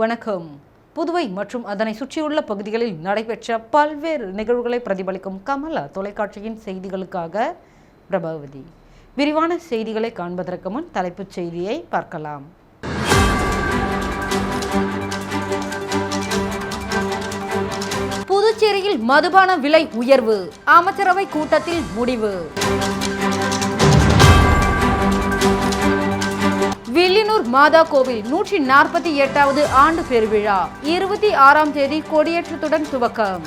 வணக்கம். புதுவை மற்றும் அதனை சுற்றியுள்ள பகுதிகளில் நடைபெற்ற பல்வேறு நிகழ்வுகளை பிரதிபலிக்கும் கமலா தொலைக்காட்சியின் செய்திகளுக்காக பிரபாவதி. விரிவான செய்திகளை காண்பதற்கு முன் தலைப்புச் செய்தியை பார்க்கலாம். புதுச்சேரியில் மதுபான விலை உயர்வு அமைச்சரவை கூட்டத்தில் முடிவு. வில்லியனூர் மாதா கோவில் நூற்றி நாற்பத்தி எட்டாவது ஆண்டு பெருவிழா. இருபத்தி ஆறாம் தேதி கொடியேற்றத்துடன் துவக்கம்.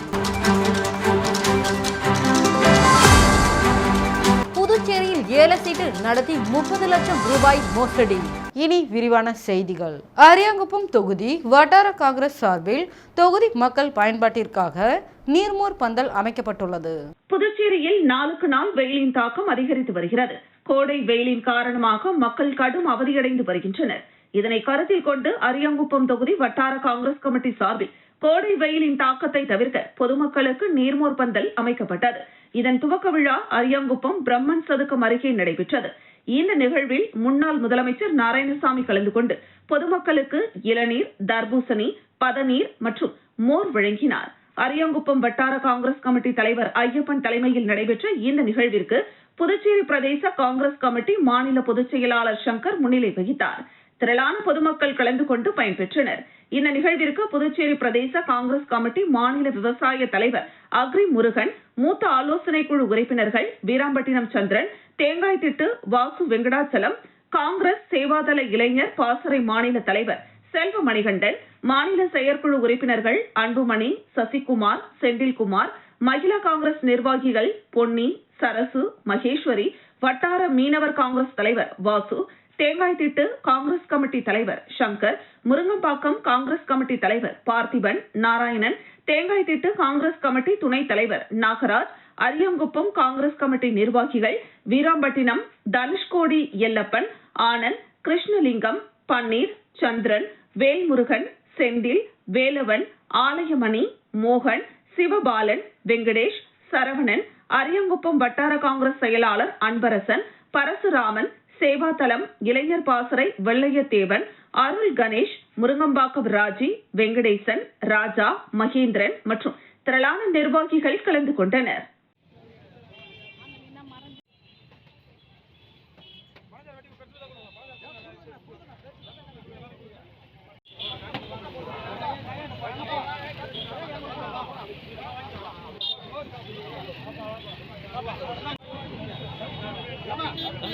புதுச்சேரியில் ஏல சீட்டு நடத்தி முப்பது லட்சம் ரூபாய் மோசடி. இனி விரிவான செய்திகள். அரியாங்குப்பம் தொகுதி வட்டார காங்கிரஸ் சார்பில் தொகுதி மக்கள் பயன்பாட்டிற்காக நீர்மோர் பந்தல் அமைக்கப்பட்டுள்ளது. புதுச்சேரியில் நாளுக்கு நாள் வெயிலின் தாக்கம் அதிகரித்து வருகிறது. கோடை வெயிலின் காரணமாக மக்கள் கடும் அவதியடைந்து வருகின்றனர். இதனை கருத்தில் கொண்டு அரியாங்குப்பம் தொகுதி வட்டார காங்கிரஸ் கமிட்டி சார்பில் கோடை வெயிலின் தாக்கத்தை தவிர்க்க பொதுமக்களுக்கு நீர்மோர் பந்தல் அமைக்கப்பட்டது. இதன் துவக்க விழா அரியாங்குப்பம் பிரம்மன் சதுக்கம் அருகே நடைபெற்றது. இந்த நிகழ்வில் முன்னாள் முதலமைச்சர் நாராயணசாமி கலந்து கொண்டு பொதுமக்களுக்கு இளநீர் தர்பூசணி பதநீர் மற்றும் மோர் வழங்கினார். அரியாங்குப்பம் வட்டார காங்கிரஸ் கமிட்டி தலைவர் ஐயப்பன் தலைமையில் நடைபெற்ற இந்த நிகழ்விற்கு புதுச்சேரி பிரதேச காங்கிரஸ் கமிட்டி மாநில பொதுச் செயலாளர் சங்கர் முன்னிலை வகித்தார். திரளான பொதுமக்கள் கலந்து கொண்டு பயன்பெற்றனர் இந்த நிகழ்விற்கு புதுச்சேரி பிரதேச காங்கிரஸ் கமிட்டி மாநில விவசாய தலைவர் அக்ரி முருகன் மூத்த ஆலோசனை குழு உறுப்பினர்கள் வீராம்பட்டினம் சந்திரன் தேங்காய் திட்டு வாசு வெங்கடாச்சலம் காங்கிரஸ் சேவாதள இளைஞர் பாசறை மாநில தலைவர் செல்வ மணிகண்டன் மாநில செயற்குழு உறுப்பினர்கள் அன்புமணி சசிகுமார் செந்தில்குமார் மகிழா காங்கிரஸ் நிர்வாகிகள் பொன்னி சரசு மகேஸ்வரி வட்டார மீனவர் காங்கிரஸ் தலைவர் வாசு தேங்காய் திட்டு காங்கிரஸ் கமிட்டி தலைவர் சங்கர் முருங்கம்பாக்கம் காங்கிரஸ் கமிட்டி தலைவர் பார்த்திபன் நாராயணன் தேங்காய் திட்டு காங்கிரஸ் கமிட்டி துணைத் தலைவர் நாகராஜ் அரியங்குப்பம் காங்கிரஸ் கமிட்டி நிர்வாகிகள் வீராம்பட்டினம் தனுஷ்கோடி எல்லப்பன் ஆனந்த் கிருஷ்ணலிங்கம் பன்னீர் சந்திரன் வேல்முருகன் செந்தில் வேலவன் ஆலயமணி மோகன் சிவபாலன் வெங்கடேஷ் சரவணன் அரியங்குப்பம் வட்டார காங்கிரஸ் செயலாளர் அன்பரசன் பரசுராமன் சேவாதலம் இளைஞர் பாசறை வெள்ளையத்தேவன் அருள் கணேஷ் முருங்கம்பாக்கம் ராஜி வெங்கடேசன் ராஜா மகேந்திரன் மற்றும் திரளான நிர்வாகிகள் கலந்து கொண்டனர்.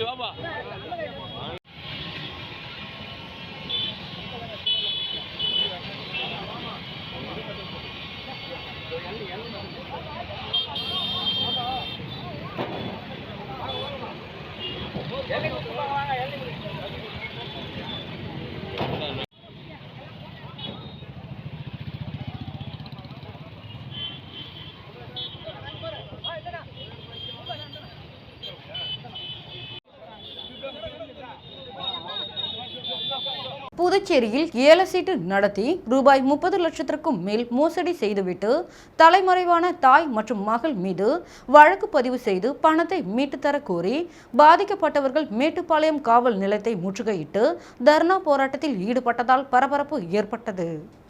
বাবা புதுச்சேரியில் ஏலசீட்டு நடத்தி ரூபாய் முப்பது லட்சத்திற்கும் மேல் மோசடி செய்துவிட்டு தலைமறைவான தாய் மற்றும் மகள் மீது வழக்கு பதிவு செய்து பணத்தை மீட்டுத்தர கோரி பாதிக்கப்பட்டவர்கள் மேட்டுப்பாளையம் காவல் நிலையத்தை முற்றுகையிட்டு தர்ணா போராட்டத்தில் ஈடுபட்டதால் பரபரப்பு ஏற்பட்டது.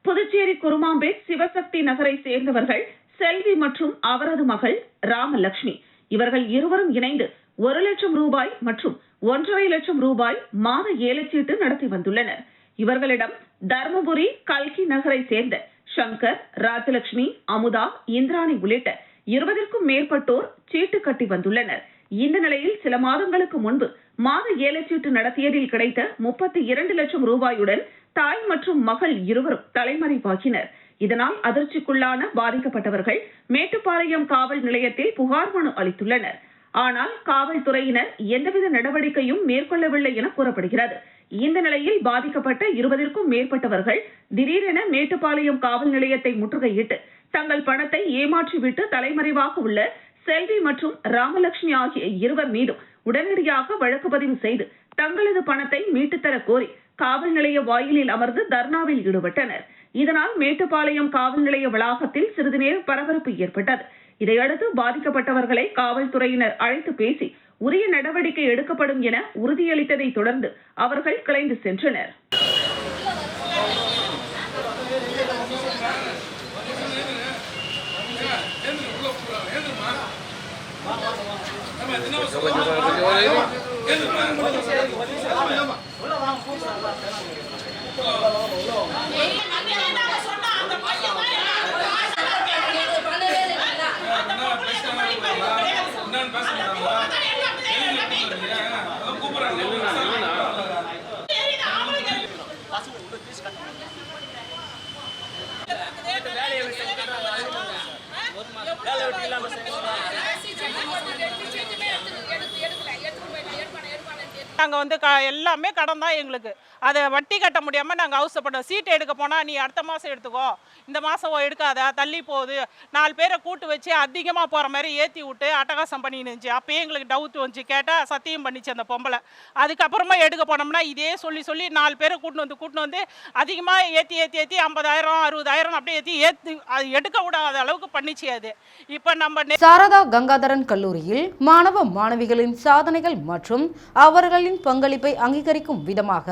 புதுச்சேரி குருமாம்பேட் சிவசக்தி நகரை சேர்ந்தவர்கள் செல்வி மற்றும் அவரது மகள் ராமலட்சுமி இவர்கள் இருவரும் இணைந்து ஒரு லட்சம் ரூபாய் மற்றும் ஒன்றரை லட்சம் ரூபாய் மாத ஏலச்சீட்டு நடத்தி வந்துள்ளனர். இவர்களிடம் தர்மபுரி கல்கி நகரை சேர்ந்த சங்கர் ராஜலட்சுமி அமுதா இந்திராணி உள்ளிட்ட இருபதற்கும் மேற்பட்டோர் சீட்டு கட்டி வந்துள்ளனர். இந்த நிலையில் சில மாதங்களுக்கு முன்பு மாத ஏலச்சீட்டு நடத்தியதில் கிடைத்த முப்பத்தி இரண்டு லட்சம் ரூபாயுடன் தாய் மற்றும் மகள் இருவரும் தலைமறைவாகினர். இதனால் அதிர்ச்சிக்குள்ளான பாதிக்கப்பட்டவர்கள் மேட்டுப்பாளையம் காவல் நிலையத்தில் புகார் மனு அளித்துள்ளனர். ஆனால் காவல்துறையினர் எந்தவித நடவடிக்கையும் மேற்கொள்ளவில்லை என கூறப்படுகிறது. இந்த நிலையில் பாதிக்கப்பட்ட இருபதிற்கும் மேற்பட்டவர்கள் திடீரென மேட்டுப்பாளையம் காவல் நிலையத்தை முற்றுகையிட்டு தங்கள் பணத்தை ஏமாற்றிவிட்டு தலைமறைவாக உள்ள செல்வி மற்றும் ராமலட்சுமி ஆகிய இருவர் மீதும் உடனடியாக வழக்கு பதிவு செய்து தங்களது பணத்தை மீட்டுத்தர கோரி காவல் நிலைய வாயிலில் அமர்ந்து தர்ணாவில் ஈடுபட்டனர். இதனால் மேட்டுப்பாளையம் காவல் நிலைய வளாகத்தில் சிறிது நேரம் பரபரப்பு ஏற்பட்டது. இதையடுத்து பாதிக்கப்பட்டவர்களை காவல்துறையினர் அழைத்து பேசி உரிய நடவடிக்கை எடுக்கப்படும் என உறுதியளித்ததை தொடர்ந்து அவர்கள் கிளைந்து சென்றனர். என்னன்னு பேசுறாங்களா நாங்கள் வந்து க எல்லாமே கடன் தான் எங்களுக்கு. அதை வட்டி கட்ட முடியாமல் நாங்கள் அவசப்படுறோம் சீட்டு எடுக்க போனால் நீ அடுத்த மாதம் எடுத்துக்கோ. இந்த மாதம் எடுக்காத தள்ளி போகுது. நாலு பேரை கூட்டு வச்சு அதிகமாக போகிற மாதிரி ஏற்றி விட்டு அட்டகாசம் பண்ணின்னு இருந்துச்சு எங்களுக்கு டவுட் வந்துச்சு. கேட்டால் சத்தியம் பண்ணிச்சு அந்த பொம்பளை. அதுக்கப்புறமா எடுக்க போனோம்னா இதே சொல்லி சொல்லி நாலு பேரை கூட்டின்னு வந்து கூட்டின்னு வந்து அதிகமாக ஏற்றி ஏற்றி ஏற்றி ஐம்பதாயிரம் அறுபதாயிரம் அப்படியே ஏற்றி ஏற்றி அது எடுக்க விடாத அளவுக்கு பண்ணிச்சு அது. இப்போ நம்ம சாரதா கங்காதரன் கல்லூரியில் மாணவ மாணவிகளின் சாதனைகள் மற்றும் அவர்களின் பங்களிப்பை அங்கீகரிக்கும் விதமாக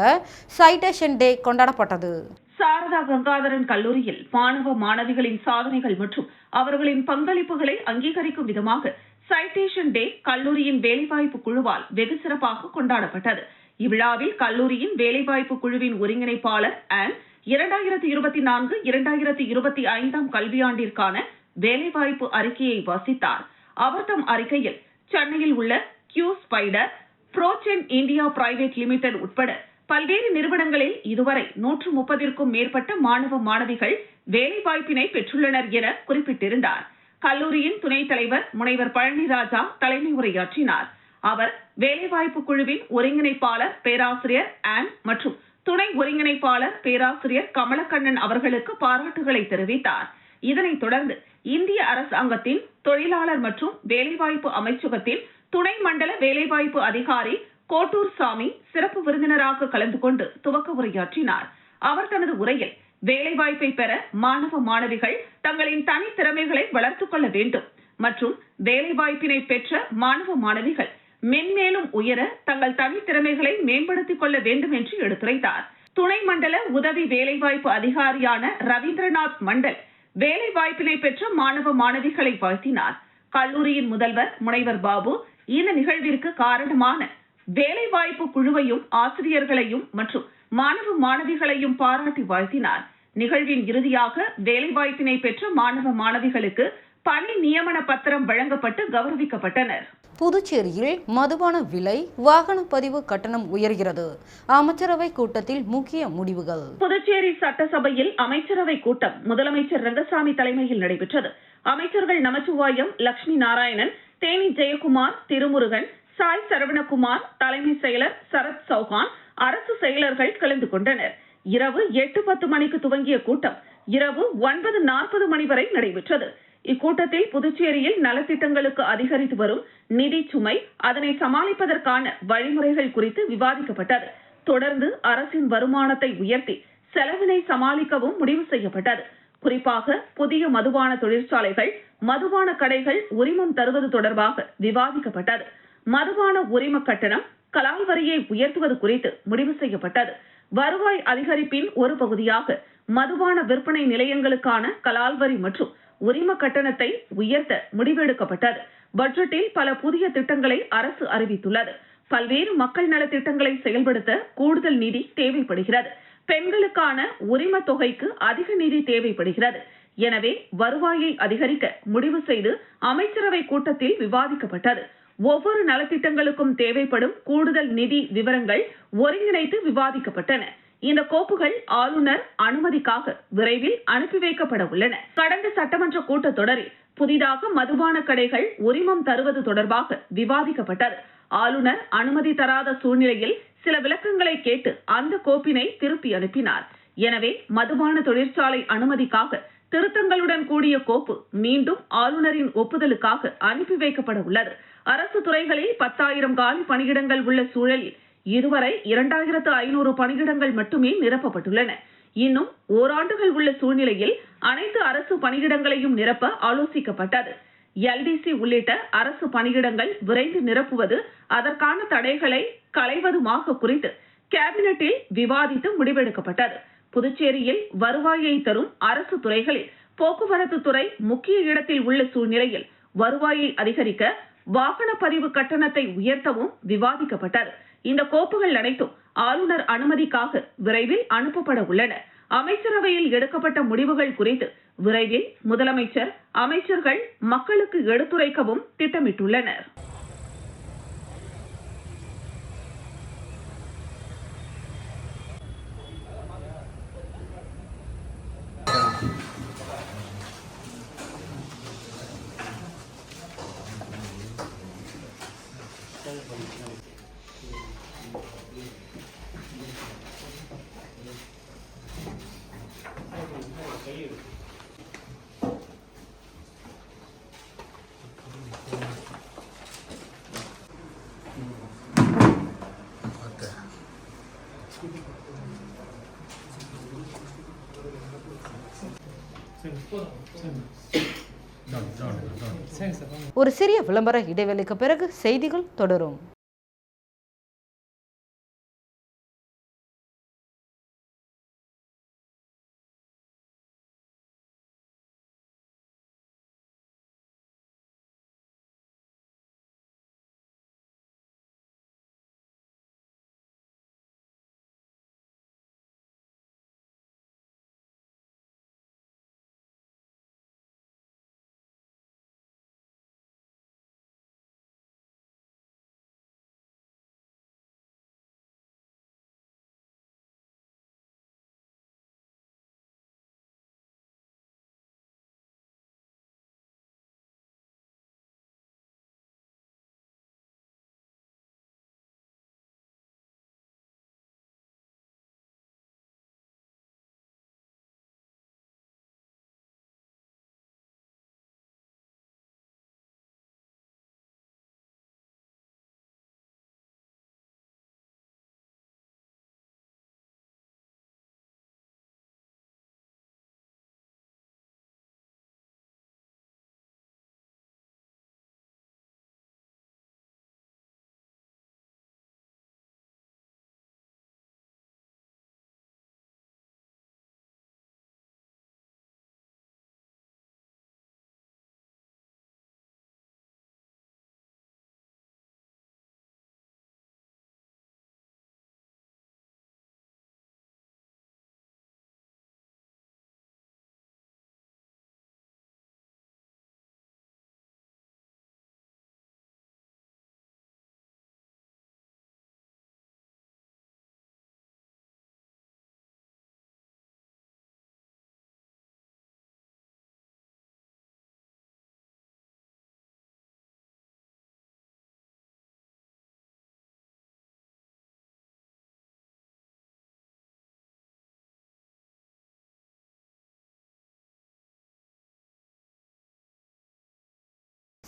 சைட்டேஷன் டே கொண்டாடப்பட்டது. சாரதா கங்காதரன் கல்லூரியில் மாணவ மாணவிகளின் சாதனைகள் மற்றும் அவர்களின் பங்களிப்புகளை அங்கீகரிக்கும் விதமாக சைட்டேஷன் டே கல்லூரியின் வேலைவாய்ப்பு குழுவால் வெகு சிறப்பாக கொண்டாடப்பட்டது. இவ்விழாவில் கல்லூரியின் வேலைவாய்ப்பு குழுவின் ஒருங்கிணைப்பாளர் அண்ட் இரண்டாயிரத்தி இருபத்தி நான்கு இரண்டாயிரத்தி இருபத்தி ஐந்தாம் கல்வியாண்டிற்கான வேலைவாய்ப்பு அறிக்கையை வாசித்தார். அவர் தம் அறிக்கையில் சென்னையில் உள்ள கியூ ஸ்பைடர் புரோச்சென் இந்தியா பிரைவேட் லிமிடெட் உட்பட பல்வேறு நிறுவனங்களில் இதுவரை நூற்று முப்பதிற்கும் மேற்பட்ட மாணவ மாணவிகள் வேலைவாய்ப்பினை பெற்றுள்ளனர் என குறிப்பிட்டிருந்தார். கல்லூரியின் துணைத் தலைவர் முனைவர் பழனிராஜா தலைமை உரையாற்றினார். அவர் வேலைவாய்ப்பு குழுவின் ஒருங்கிணைப்பாளர் பேராசிரியர் ஆன் மற்றும் துணை ஒருங்கிணைப்பாளர் பேராசிரியர் கமலக்கண்ணன் அவர்களுக்கு பாராட்டுகளை தெரிவித்தார். இதனைத் தொடர்ந்து இந்திய அரசாங்கத்தின் தொழிலாளர் மற்றும் வேலைவாய்ப்பு அமைச்சகத்தின் துணை மண்டல வேலைவாய்ப்பு அதிகாரி கோட்டூர் சாமி சிறப்பு விருந்தினராக கலந்து கொண்டு துவக்க உரையாற்றினார். அவர் தனது உரையில் வேலைவாய்ப்பை பெற மாணவ மாணவிகள் தங்களின் தனித்திறமைகளை வளர்த்துக் கொள்ள வேண்டும் மற்றும் வேலைவாய்ப்பினை பெற்ற மாணவ மாணவிகள் மென்மேலும் உயர தங்கள் தனித்திறமைகளை மேம்படுத்திக் கொள்ள வேண்டும் என்று எடுத்துரைத்தார். துணை மண்டல உதவி வேலைவாய்ப்பு அதிகாரியான ரவீந்திரநாத் மண்டல் வேலைவாய்ப்பினை பெற்ற மாணவ மாணவிகளை வாழ்த்தினார். கல்லூரியின் முதல்வர் முனைவர் பாபு இந்த நிகழ்விற்கு காரணமான வேலைவாய்ப்பு குழுவையும் ஆசிரியர்களையும் மற்றும் மாணவ மாணவிகளையும் பாராட்டி வாழ்த்தினார். நிகழ்வின் இறுதியாக வேலைவாய்ப்பினை பெற்ற மாணவ மாணவிகளுக்கு பணி நியமன பத்திரம் வழங்கப்பட்டு கௌரவிக்கப்பட்டனர். புதுச்சேரியில் மதுபான விலை வாகன பதிவு கட்டணம் உயர்கிறது. அமைச்சரவை கூட்டத்தில் முக்கிய முடிவுகள். புதுச்சேரி சட்டசபையில் அமைச்சரவை கூட்டம் முதலமைச்சர் ரங்கசாமி தலைமையில் நடைபெற்றது. அமைச்சர்கள் நமச்சிவாயம் லட்சுமி நாராயணன் தேனி ஜெயக்குமார் திருமுருகன் சாய் சரவணகுமார் தலைமை செயலர் சரத் சௌகான் அரசு செயலர்கள் கலந்து கொண்டனர். இரவு எட்டு பத்து மணிக்கு துவங்கிய கூட்டம் இரவு ஒன்பது நாற்பது மணி வரை நடைபெற்றது. இக்கூட்டத்தில் புதுச்சேரியில் நலத்திட்டங்களுக்கு அதிகரித்து வரும் நிதி சுமை அதனை சமாளிப்பதற்கான வழிமுறைகள் குறித்து விவாதிக்கப்பட்டது. தொடர்ந்து அரசின் வருமானத்தை உயர்த்தி செலவினை சமாளிக்கவும் முடிவு செய்யப்பட்டது. குறிப்பாக புதிய மதுபான தொழிற்சாலைகள் மதுபான கடைகள் உரிமம் தருவது தொடர்பாக விவாதிக்கப்பட்டது. மதுபான உரிம கட்டணம் கலால் வரியை உயர்த்துவது குறித்து முடிவு செய்யப்பட்டது. வருவாய் அதிகரிப்பின் ஒரு பகுதியாக மதுபான விற்பனை நிலையங்களுக்கான கலால் வரி மற்றும் உரிம கட்டணத்தை உயர்த்த முடிவெடுக்கப்பட்டது. பட்ஜெட்டில் பல புதிய திட்டங்களை அரசு அறிவித்துள்ளது. பல்வேறு மக்கள் நல திட்டங்களை செயல்படுத்த கூடுதல் நிதி தேவைப்படுகிறது. பெண்களுக்கான உரிம தொகைக்கு அதிக நிதி தேவைப்படுகிறது. எனவே வருவாயை அதிகரிக்க முடிவு செய்து அமைச்சரவை கூட்டத்தில் விவாதிக்கப்பட்டது. ஒவ்வொரு நலத்திட்டங்களுக்கும் தேவைப்படும் கூடுதல் நிதி விவரங்கள் ஒருங்கிணைத்து விவாதிக்கப்பட்டன. இந்த கோப்புகள் ஆளுநர் அனுமதிக்காக விரைவில் அனுப்பி வைக்கப்பட உள்ளன. கடந்த சட்டமன்ற கூட்டத்தொடரில் புதிதாக மதுபான கடைகள் உரிமம் தருவது தொடர்பாக விவாதிக்கப்பட்டது. ஆளுநர் அனுமதி தராத சூழ்நிலையில் சில விளக்கங்களை கேட்டு அந்த கோப்பினை திருப்பி அனுப்பினார். எனவே மதுபான தொழிற்சாலை அனுமதிக்காக திருத்தங்களுடன் கூடிய கோப்பு மீண்டும் ஆளுநரின் ஒப்புதலுக்காக அனுப்பி வைக்கப்பட உள்ளது. அரசு துறைகளில் பத்தாயிரம் காலி பணியிடங்கள் உள்ள சூழலில் இதுவரை இரண்டாயிரத்து ஐநூறு பணியிடங்கள் மட்டுமே நிரப்பப்பட்டுள்ளன. இன்னும் ஓராண்டுகள் உள்ள சூழ்நிலையில் அனைத்து அரசு பணியிடங்களையும் நிரப்ப ஆலோசிக்கப்பட்டது. எல்டிசி உள்ளிட்ட அரசு பணியிடங்கள் விரைந்து நிரப்புவது அதற்கான தடைகளை களைவதுமாக குறித்து கேபினெட்டில் விவாதித்து முடிவெடுக்கப்பட்டது. புதுச்சேரியில் வருவாயை தரும் அரசு துறைகளில் போக்குவரத்து துறை முக்கிய இடத்தில் உள்ள சூழ்நிலையில் வருவாயை அதிகரிக்க வாகன பதிவு கட்டணத்தை உயர்த்தவும் விவாதிக்கப்பட்டது. இந்த கோப்புகள் அனைத்தும் ஆளுநர் அனுமதிக்காக விரைவில் அனுப்பப்பட உள்ளன. அமைச்சரவையில் எடுக்கப்பட்ட முடிவுகள் குறித்து விரைவில் முதலமைச்சர் அமைச்சர்கள் மக்களுக்கு எடுத்துரைக்கவும் திட்டமிட்டுள்ளனர். ஒரு சிறிய விளம்பர இடைவெளிக்கு பிறகு செய்திகள் தொடரும்.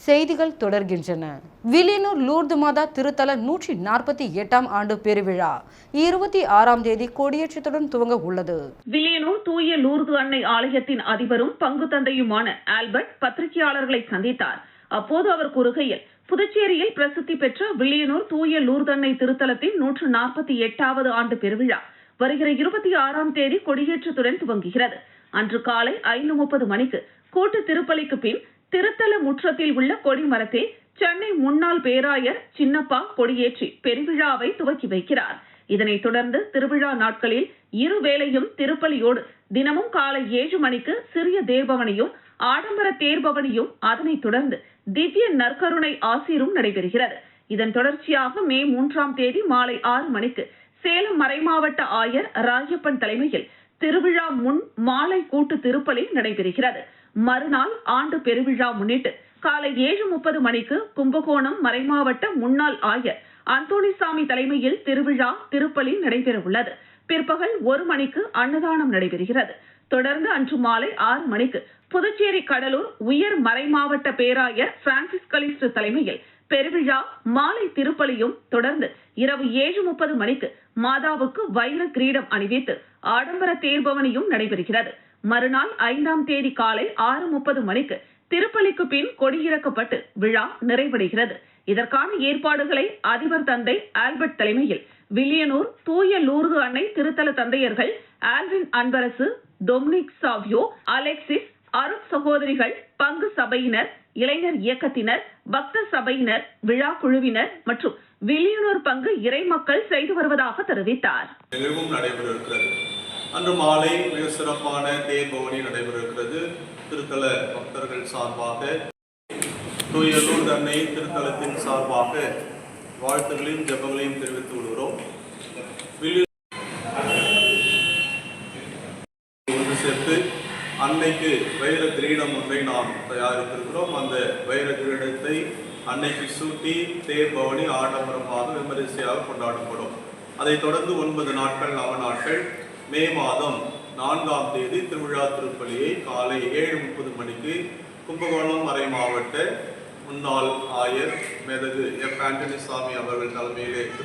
செய்திகள் தொடர்கின்றன. வில்லியனூர் லூர்து மாதா திருத்தல நூற்றி நாற்பத்தி எட்டாம் ஆண்டு பெருவிழா. இருபத்தி ஆறாம் தேதி கொடியேற்றத்துடன் துவங்க உள்ளது. வில்லியனூர் தூய லூர்து அன்னை ஆலயத்தின் அதிபரும் பங்கு தந்தையுமான ஆல்பர்ட் பத்திரிகையாளர்களை சந்தித்தார். அப்போது அவர் கூறுகையில் புதுச்சேரியில் பிரசித்தி பெற்ற வில்லியனூர் தூய லூர்தன்னை திருத்தலத்தின் நூற்று நாற்பத்தி எட்டாவது ஆண்டு பெருவிழா வருகிற இருபத்தி ஆறாம் தேதி கொடியேற்றத்துடன் துவங்குகிறது. அன்று காலை ஐந்து முப்பது மணிக்கு கூட்டு திருப்பலிக்கு பின் திருத்தல முற்றத்தில் உள்ள கொடிமரத்தில் சென்னை முன்னாள் பேராயர் சின்னப்பா கொடியேற்றி பெருவிழாவை துவக்கி வைக்கிறார். இதனைத் தொடர்ந்து திருவிழா நாட்களில் இருவேளையும் திருப்பலியோடு தினமும் காலை ஏழு மணிக்கு சிறிய தேர்பவனியும் ஆடம்பர தேர்பவனியும் அதனைத் தொடர்ந்து திவ்ய நற்கருணை ஆசீரும் நடைபெறுகிறது. இதன் தொடர்ச்சியாக மே மூன்றாம் தேதி மாலை ஆறு மணிக்கு சேலம் மறைமாவட்ட ஆயர் ராஜப்பன் தலைமையில் திருவிழா முன் மாலை கூட்டு திருப்பலி நடைபெறுகிறது. மறுநாள் ஆண்டு பெருவிழா முன்னிட்டு காலை ஏழு முப்பது மணிக்கு கும்பகோணம் மறைமாவட்ட முன்னாள் ஆயர் அந்தோணிசாமி தலைமையில் திருவிழா திருப்பலி நடைபெறவுள்ளது. பிற்பகல் ஒரு மணிக்கு அன்னதானம் நடைபெறுகிறது. தொடர்ந்து அன்று மாலை ஆறு மணிக்கு புதுச்சேரி கடலூர் உயர் மறைமாவட்ட பேராயர் பிரான்சிஸ் கலிஸ்ட் தலைமையில் பெருவிழா மாலை திருப்பலியும் தொடர்ந்து இரவு ஏழு முப்பது மணிக்கு மாதாவுக்கு வைர கிரீடம் அணிவித்து ஆடம்பர தேர்பவனியும் நடைபெறுகிறது. மறுநாள் ஐந்தாம் தேதி காலை ஆறு முப்பது மணிக்கு திருப்பலிக்கு பின் கொடியிறக்கப்பட்டு விழா நிறைவடைகிறது. இதற்கான ஏற்பாடுகளை அதிபர் தந்தை ஆல்பர்ட் தலைமையில் வில்லியனூர் தூய லூர்து அன்னை திருத்தல தந்தையர்கள் Alvin Anbarasu Dominic Savio Alexis அருட் சகோதரிகள் பங்கு சபையினர் இளைஞர் இயக்கத்தினர் பக்த சபையினர் விழா குழுவினர் மற்றும் வில்லியனூர் பங்கு இறைமக்கள் செய்து வருவதாக தெரிவித்தார். நடைபெற இருக்கிறது. அன்று மாலை மிக சிறப்பான தேர் பவனி நடைபெறுகிறது. திருத்தல பக்தர்கள் சார்பாக தூயலூர் அன்னை திருத்தலத்தின் சார்பாக வாழ்த்துகளையும் ஜெபங்களையும் தெரிவித்து விடுகிறோம் ஒன்று சேர்த்து அன்னைக்கு வைர கிரீடம் ஒன்றை நாம் தயாரித்திருக்கிறோம். அந்த வைர கிரீடத்தை அன்னைக்கு சூட்டி தேர் பவனி ஆடம்பரமாக விமரிசையாக கொண்டாடப்படும். அதைத் தொடர்ந்து ஒன்பது நாட்கள் நவ நாட்கள் மே மாதம் நான்காம் தேதி திருவிழா திருப்பலியை காலை ஏழு முப்பது மணிக்கு கும்பகோணம் மறை மாவட்ட முன்னாள் ஆயர் மேதகு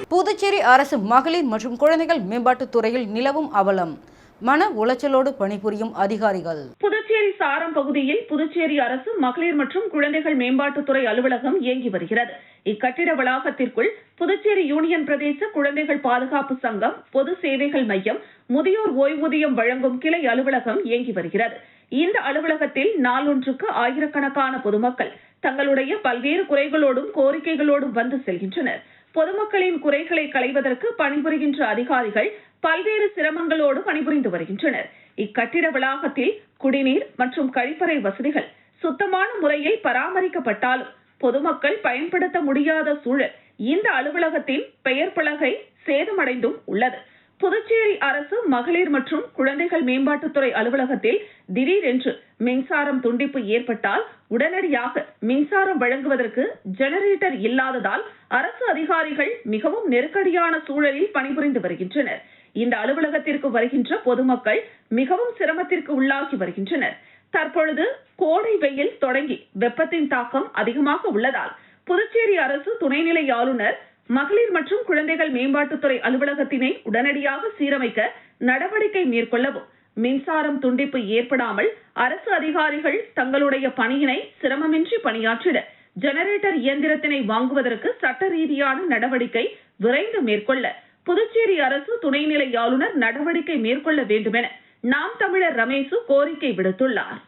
புதுச்சேரி அரசு மகளிர் மற்றும் குழந்தைகள் மேம்பாட்டுத் துறையில் நிலவும் அவலம். மன உளைச்சலோடு பணிபுரியும் அதிகாரிகள். புதுச்சேரி சாரம் பகுதியில் புதுச்சேரி அரசு மகளிர் மற்றும் குழந்தைகள் மேம்பாட்டுத்துறை அலுவலகம் இயங்கி வருகிறது. இக்கட்டிட வளாகத்திற்குள் புதுச்சேரி யூனியன் பிரதேச குழந்தைகள் பாதுகாப்பு சங்கம் பொது சேவைகள் மையம் முதியோர் ஓய்வூதியம் வழங்கும் கிளை அலுவலகம் இயங்கி வருகிறது. இந்த அலுவலகத்தில் நாளொன்றுக்கு ஆயிரக்கணக்கான பொதுமக்கள் தங்களுடைய பல்வேறு குறைகளோடும் கோரிக்கைகளோடும் வந்து செல்கின்றனர். பொதுமக்களின் குறைகளை களைவதற்கு பணிபுரிகின்ற அதிகாரிகள் பல்வேறு சிரமங்களோடு பணிபுரிந்து வருகின்றனர். இக்கட்டிட வளாகத்தில் குடிநீர் மற்றும் கழிப்பறை வசதிகள் சுத்தமான முறையில் பராமரிக்கப்பட்டாலும் பொதுமக்கள் பயன்படுத்த முடியாத சூழல் இந்த அலுவலகத்தின் பெயர் பலகை சேதமடைந்தும் உள்ளது. புதுச்சேரி அரசு மகளிர் மற்றும் குழந்தைகள் மேம்பாட்டுத்துறை அலுவலகத்தில் திடீரென்று மின்சாரம் துண்டிப்பு ஏற்பட்டால் உடனடியாக மின்சாரம் வழங்குவதற்கு ஜெனரேட்டர் இல்லாததால் அரசு அதிகாரிகள் மிகவும் நெருக்கடியான சூழலில் பணிபுரிந்து வருகின்றனர். இந்த அலுவலகத்திற்கு வருகின்ற பொதுமக்கள் மிகவும் சிரமத்திற்கு உள்ளாகி வருகின்றனர். தற்பொழுது கோடை வெயில் தொடங்கி வெப்பத்தின் தாக்கம் அதிகமாக உள்ளதால் புதுச்சேரி அரசு துணைநிலை ஆளுநர் மகளிர் மற்றும் குழந்தைகள் மேம்பாட்டுத்துறை அலுவலகத்தினை உடனடியாக சீரமைக்க நடவடிக்கை மேற்கொள்ளவும் மின்சாரம் துண்டிப்பு ஏற்படாமல் அரசு அதிகாரிகள் தங்களுடைய பணியினை சிரமமின்றி பணியாற்றிட ஜெனரேட்டர் இயந்திரத்தினை வாங்குவதற்கு சட்ட ரீதியான நடவடிக்கை விரைந்து மேற்கொள்ள புதுச்சேரி அரசு துணைநிலை ஆளுநர் நடவடிக்கை மேற்கொள்ள வேண்டுமென நாம் தமிழர் ரமேசு கோரிக்கை விடுத்துள்ளார்.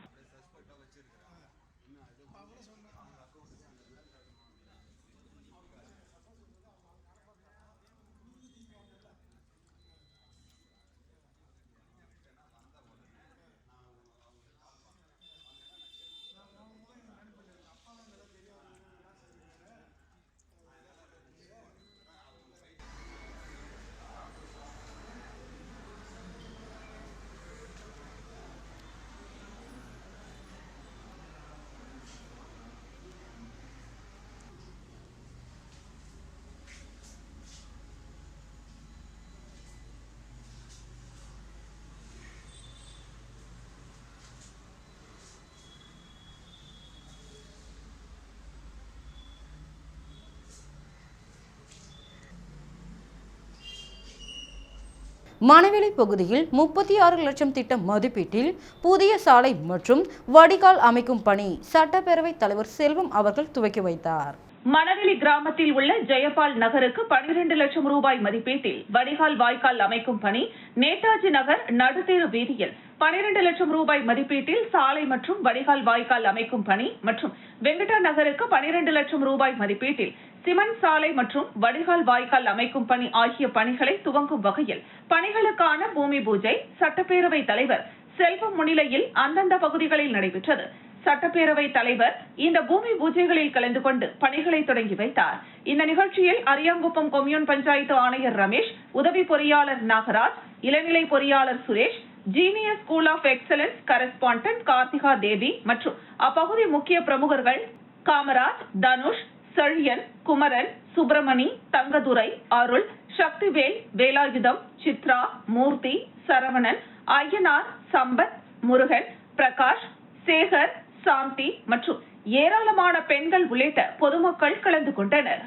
மணவெளி பகுதியில் முப்பத்தி ஆறு லட்சம் திட்ட மதிப்பீட்டில் புதிய சாலை மற்றும் வடிகால் அமைக்கும் பணி சட்டப்பேரவை தலைவர் செல்வம் அவர்கள் துவக்கி வைத்தார். மணவெளி கிராமத்தில் உள்ள ஜெயபால் நகருக்கு 12 லட்சம் ரூபாய் மதிப்பீட்டில் வடிகால் வாய்க்கால் அமைக்கும் பணி நேதாஜி நகர் நடுத்தேரு வீதியில் 12 லட்சம் ரூபாய் மதிப்பீட்டில் சாலை மற்றும் வடிகால் வாய்க்கால் அமைக்கும் பணி மற்றும் வெங்கடா நகருக்கு 12 லட்சம் ரூபாய் மதிப்பீட்டில் சிமெண்ட் சாலை மற்றும் வடிகால் வாய்க்கால் அமைக்கும் பணி ஆகிய பணிகளை துவங்கும் வகையில் பணிகளுக்கான பூமி பூஜை சட்டப்பேரவை தலைவர் செல்வம் முன்னிலையில் அந்தந்த பகுதிகளில் நடைபெற்றது. சட்டப்பேரவை தலைவர் இந்த பூமி பூஜைகளில் கலந்து கொண்டு பணிகளை தொடங்கி வைத்தார். இந்த நிகழ்ச்சியில் அரியாங்குப்பம் கொம்யூன் பஞ்சாயத்து ஆணையர் ரமேஷ் உதவி பொறியாளர் நாகராஜ் இளநிலை பொறியாளர் Suresh genius school of excellence correspondent Karthika Devi மற்றும் அப்பகுதி முக்கிய பிரமுகர்கள் காமராஜ் தனுஷ் செழியன் குமரன் சுப்பிரமணி தங்கதுரை அருள் சக்திவேல் வேலாயுதம் சித்ரா மூர்த்தி சரவணன் ஐயனார் சம்பத் முருகன் பிரகாஷ் சேகர் சாந்தி மற்றும் ஏராளமான பெண்கள் உள்ளிட்ட பொதுமக்கள் கலந்து கொண்டனர்.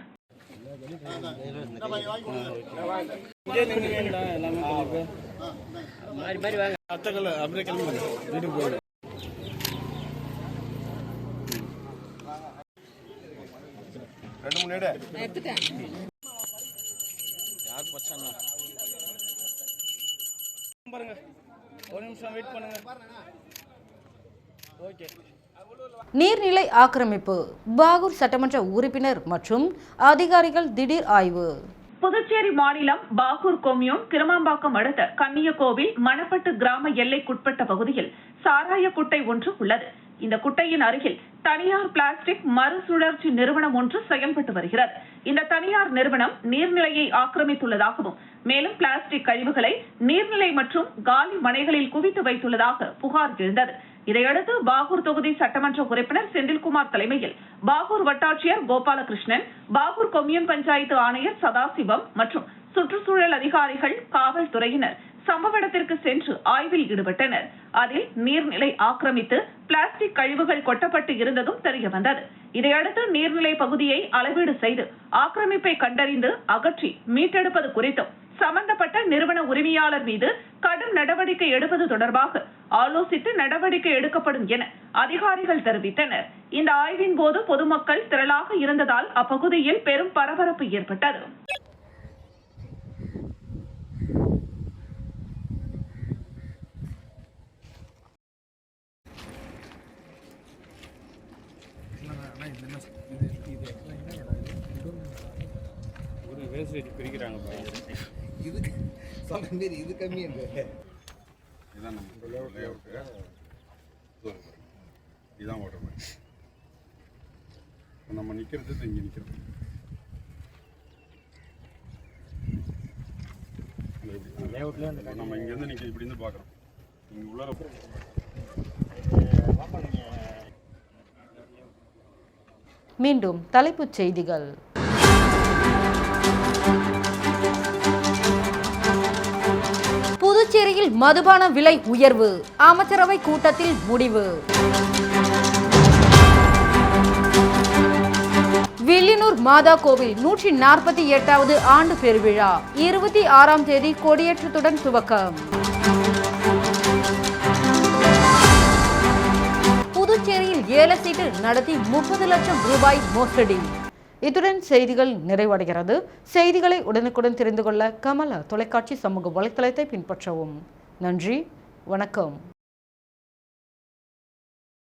கிளம்புங்க வீட்டுக்கு போயிடு ரெண்டு மூணு எடு யார் பச்சானா பாருங்க. ஒரு நிமிஷம் வெயிட் பண்ணுங்க. ஓகே நீர்நிலை ஆக்கிரமிப்பு. பாகூர் சட்டமன்ற உறுப்பினர் மற்றும் அதிகாரிகள் திடீர் ஆய்வு. புதுச்சேரி மாநிலம் பாகூர் கொம்யூன் கிருமாம்பாக்கம் அடுத்த கன்னியகோவில் மணப்பட்டு கிராம எல்லைக்குட்பட்ட பகுதியில் சாராய குட்டை ஒன்று உள்ளது. இந்த குட்டையின் அருகில் தனியார் பிளாஸ்டிக் மறுசுழற்சி நிறுவனம் ஒன்று செயல்பட்டு வருகிறது. இந்த தனியார் நிறுவனம் நீர்நிலையை ஆக்கிரமித்துள்ளதாகவும் மேலும் பிளாஸ்டிக் கழிவுகளை நீர்நிலை மற்றும் காலி மனைகளில் குவித்து வைத்துள்ளதாக புகார் எழுந்தது. இதையடுத்து பாகூர் தொகுதி சட்டமன்ற உறுப்பினர் செந்தில்குமார் தலைமையில் பாகூர் வட்டாட்சியர் கோபாலகிருஷ்ணன் பாகூர் கொம்யூன் பஞ்சாயத்து ஆணையர் சதாசிவம் மற்றும் சுற்றுச்சூழல் அதிகாரிகள் காவல்துறையினர் சம்பவ இடத்திற்கு சென்று ஆய்வில் ஈடுபட்டனர். அதில் நீர்நிலை ஆக்கிரமித்து பிளாஸ்டிக் கழிவுகள் கொட்டப்பட்டு இருந்ததும் தெரிய வந்தது இதையடுத்து நீர்நிலை பகுதியை அளவீடு செய்து ஆக்கிரமிப்பை கண்டறிந்து அகற்றி மீட்டெடுப்பது குறித்தும் சம்பந்தப்பட்ட நிறுவன உரிமையாளர் மீது கடும் நடவடிக்கை எடுப்பது தொடர்பாக ஆலோசித்து நடவடிக்கை எடுக்கப்படும் என அதிகாரிகள் தெரிவித்தனர். இந்த ஆய்வின் போது பொதுமக்கள் திரளாக இருந்ததால் அப்பகுதியில் பெரும் பரபரப்பு ஏற்பட்டது. ஒரு வேஸ்டேஜ் பிரிக்கிறாங்கப்பா இதுக்கு சொல்ற மாரி இது கம்மி இதுதான் நம்ம லேஅவுட்டு இதுதான் ஓடுற மாதிரி நம்ம நிற்கிறது இங்கே நிற்கிறது நம்ம இங்கேருந்து நிற்க இப்படி இருந்து பார்க்குறோம். இங்கே உள்ளார மீண்டும் தலைப்புச் செய்திகள். புதுச்சேரியில் மதுபான விலை உயர்வு அமைச்சரவை கூட்டத்தில் முடிவு. வில்லியனூர் மாதா கோவில் நூற்றி நாற்பத்தி எட்டாவது ஆண்டு பெருவிழா இருபத்தி ஆறாம் தேதி கொடியேற்றத்துடன் துவக்கம். ஏல சீட்டு நடத்தி முப்பது லட்சம் ரூபாய் மோசடி. இத்துடன் செய்திகள் நிறைவடைகிறது. செய்திகளை உடனுக்குடன் தெரிந்து கொள்ள கமலா தொலைக்காட்சி சமூக வலைத்தளத்தை பின்பற்றவும். நன்றி வணக்கம்.